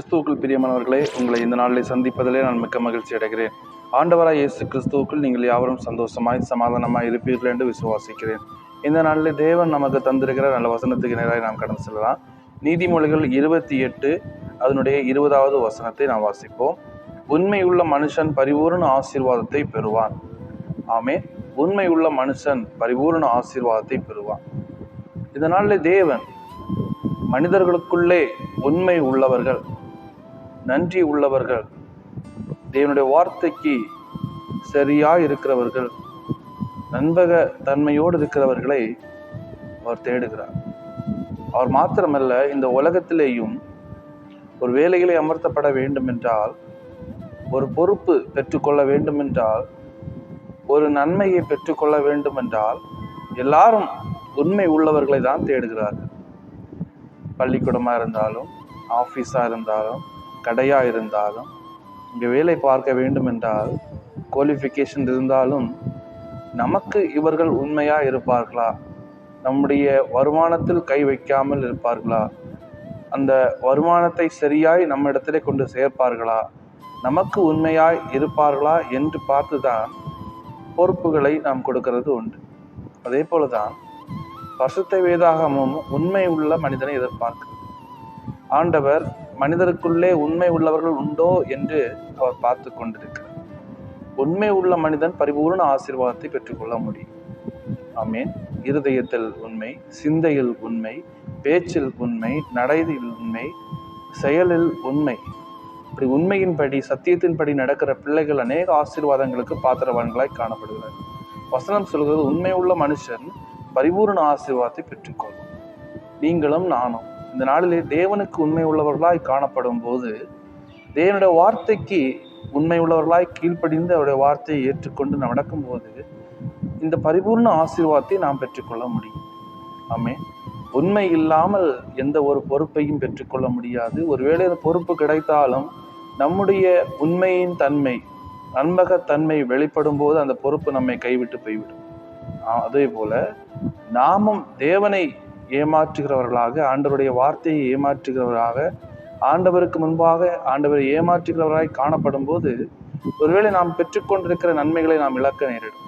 கிறிஸ்துவுக்குள் பிரியமானவர்களே உங்களை இந்த நாளில் சந்திப்பதிலே நான் மிக்க மகிழ்ச்சி அடைகிறேன். ஆண்டவராய் இயேசு கிறிஸ்துவுக்குள் நீங்கள் யாவரும் சந்தோஷமாய் சமாதானமாய் இருப்பீர்கள் என்று விசுவாசிக்கிறேன். இந்த நாளில் தேவன் நமக்கு தந்திருக்கிற நல்ல வசனத்துக்கு நேராக நாம் கடந்து செல்லலாம். நீதிமொழிகள் இருபத்தி எட்டு அதனுடைய இருபதாவது வசனத்தை நாம் வாசிப்போம். உண்மையுள்ள மனுஷன் பரிபூர்ண ஆசீர்வாதத்தை பெறுவான். ஆமே உண்மையுள்ள மனுஷன் பரிபூர்ண ஆசீர்வாதத்தை பெறுவான். இதனால தேவன் மனிதர்களுக்குள்ளே உண்மை உள்ளவர்கள். நன்றி உள்ளவர்கள். தேவனுடைய வார்த்தைக்கு சரியாக இருக்கிறவர்கள் நண்பக தன்மையோடு இருக்கிறவர்களை அவர் தேடுகிறார். அவர் மாத்திரமல்ல இந்த உலகத்திலேயும் ஒரு வேலைகளை அமர்த்தப்பட வேண்டும் என்றால் ஒரு பொறுப்பு பெற்றுக்கொள்ள வேண்டும் என்றால் ஒரு நன்மையை பெற்றுக்கொள்ள வேண்டும் என்றால் எல்லாரும் உண்மை உள்ளவர்களை தான் தேடுகிறார்கள். பள்ளிக்கூடமாக இருந்தாலும் ஆஃபீஸாக இருந்தாலும் கடையாக இருந்தாலும் இங்கே வேலை பார்க்க வேண்டும் என்றால் குவாலிஃபிகேஷன் இருந்தாலும் நமக்கு இவர்கள் உண்மையாக இருப்பார்களா? நம்முடைய வருமானத்தில் கை வைக்காமல் இருப்பார்களா? அந்த வருமானத்தை சரியாய் நம்ம இடத்திலே கொண்டு சேர்ப்பார்களா? நமக்கு உண்மையாய் இருப்பார்களா என்று பார்த்து தான் பொறுப்புகளை நாம் கொடுக்கிறது உண்டு. அதே போல தான் பசுத்த வேதாகமும் உண்மை உள்ள மனிதனை எதிர்பார்க்கிறது ஆண்டவர் மனிதருக்குள்ளே உண்மை உள்ளவர்கள் உண்டோ என்று அவர் பார்த்து கொண்டிருக்கிறார். உண்மை உள்ள மனிதன் பரிபூர்ண ஆசீர்வாதத்தை பெற்றுக்கொள்ள முடியும். ஆமேன். இருதயத்தில் உண்மை சிந்தையில் உண்மை பேச்சில் உண்மை நடையில் உண்மை செயலில் உண்மை. இப்படி உண்மையின்படி சத்தியத்தின்படி நடக்கிற பிள்ளைகள் அநேக ஆசீர்வாதங்களுக்கு பாத்திரவான்களாய் காணப்படுகிறார்கள் வசனம் சொல்கிறது உண்மை உள்ள மனுஷன் பரிபூர்ண ஆசீர்வாதத்தை பெற்றுக்கொள்ளும். நீங்களும் நானும். இந்த நாளிலே தேவனுக்கு உண்மை உள்ளவர்களாய் காணப்படும் போது தேவனுடைய வார்த்தைக்கு உண்மை உள்ளவர்களாய் கீழ்ப்படிந்து அவருடைய வார்த்தையை ஏற்றுக்கொண்டு நடக்கும்போது இந்த பரிபூர்ண ஆசீர்வாதத்தை நாம் பெற்றுக்கொள்ள முடியும். ஆமே உண்மை இல்லாமல் எந்த ஒரு பொறுப்பையும் பெற்றுக்கொள்ள முடியாது. ஒருவேளை அந்த பொறுப்பு கிடைத்தாலும் நம்முடைய உண்மையின் தன்மை நண்பகத்தன்மை வெளிப்படும் போது அந்த பொறுப்பு நம்மை கைவிட்டு போய்விடும். அதே போல நாமும் தேவனை ஏமாற்றுகிறவர்களாக ஆண்டவருடைய வார்த்தையை ஏமாற்றுகிறவராக ஆண்டவருக்கு முன்பாக ஆண்டவரை ஏமாற்றுகிறவராய் காணப்படும் போது ஒருவேளை நாம் பெற்றுக்கொண்டிருக்கிற நன்மைகளை நாம் இழக்க நேரிடும்.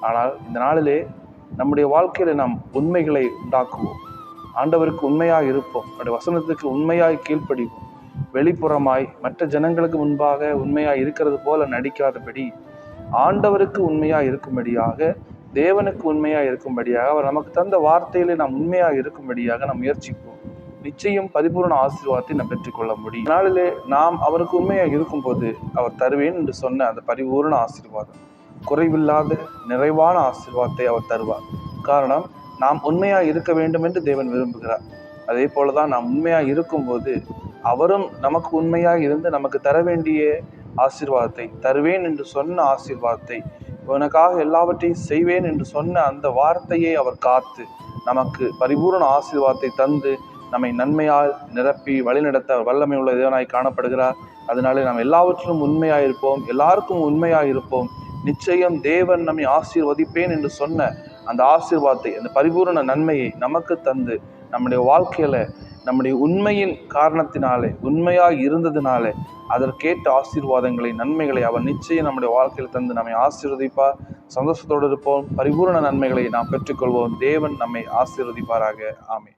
ஆனால் இந்த நாளிலே நம்முடைய வாழ்க்கையில நாம் உண்மைகளை உண்டாக்குவோம். ஆண்டவருக்கு உண்மையாக இருப்போம். அவருடைய வசனத்துக்கு உண்மையாய் கீழ்ப்படிவோம். வெளிப்புறமாய் மற்ற ஜனங்களுக்கு முன்பாக உண்மையாக இருக்கிறது போல நடிக்காதபடி ஆண்டவருக்கு உண்மையாக இருக்கும்படியாக தேவனுக்கு உண்மையாக இருக்கும்படியாக அவர் நமக்கு தந்த வார்த்தையிலே நாம் உண்மையாக இருக்கும்படியாக நாம் முயற்சிப்போம். நிச்சயம் பரிபூர்ண ஆசீர்வாதத்தை நாம் பெற்றுக்கொள்ள முடியும். நாளிலே நாம் அவருக்கு உண்மையாக இருக்கும்போது அவர் தருவேன் என்று சொன்ன அந்த பரிபூர்ண ஆசீர்வாதம் குறைவில்லாத நிறைவான ஆசீர்வாதத்தை அவர் தருவார். காரணம் நாம் உண்மையாக இருக்க வேண்டும் என்று தேவன் விரும்புகிறார். அதே போல தான் நாம் உண்மையாக இருக்கும்போது அவரும் நமக்கு உண்மையாக இருந்து நமக்கு தர வேண்டிய ஆசீர்வாதத்தை தருவேன் என்று சொன்ன ஆசீர்வாதத்தை உனக்காக எல்லாவற்றையும் செய்வேன் என்று சொன்ன அந்த வார்த்தையை அவர் காத்து நமக்கு பரிபூர்ண ஆசீர்வாதத்தை தந்து நம்மை நன்மையால் நிரப்பி வழிநடத்த வல்லமை உள்ள தேவனாய் காணப்படுகிறார். அதனாலே நாம் எல்லாவற்றிலும் உண்மையாக இருப்போம் எல்லாருக்கும் உண்மையாக இருப்போம் நிச்சயம் தேவன் நம்மை ஆசீர்வதிப்பேன் என்று சொன்ன அந்த ஆசீர்வாதத்தை அந்த பரிபூர்ண நன்மையை நமக்கு தந்து நம்முடைய வாழ்க்கையில நம்முடைய உண்மையின் காரணத்தினாலே உண்மையாக இருந்ததினாலே அதற்கேற்ற ஆசீர்வாதங்களை நன்மைகளை அவர் நிச்சயம் நம்முடைய வாழ்க்கையில் தந்து நம்மை ஆசீர்வதிப்பார். சந்தோஷத்தோடு இருப்போம். பரிபூர்ண நன்மைகளை நாம் பெற்றுக்கொள்வோம். தேவன் நம்மை ஆசீர்வதிப்பாராக. ஆமே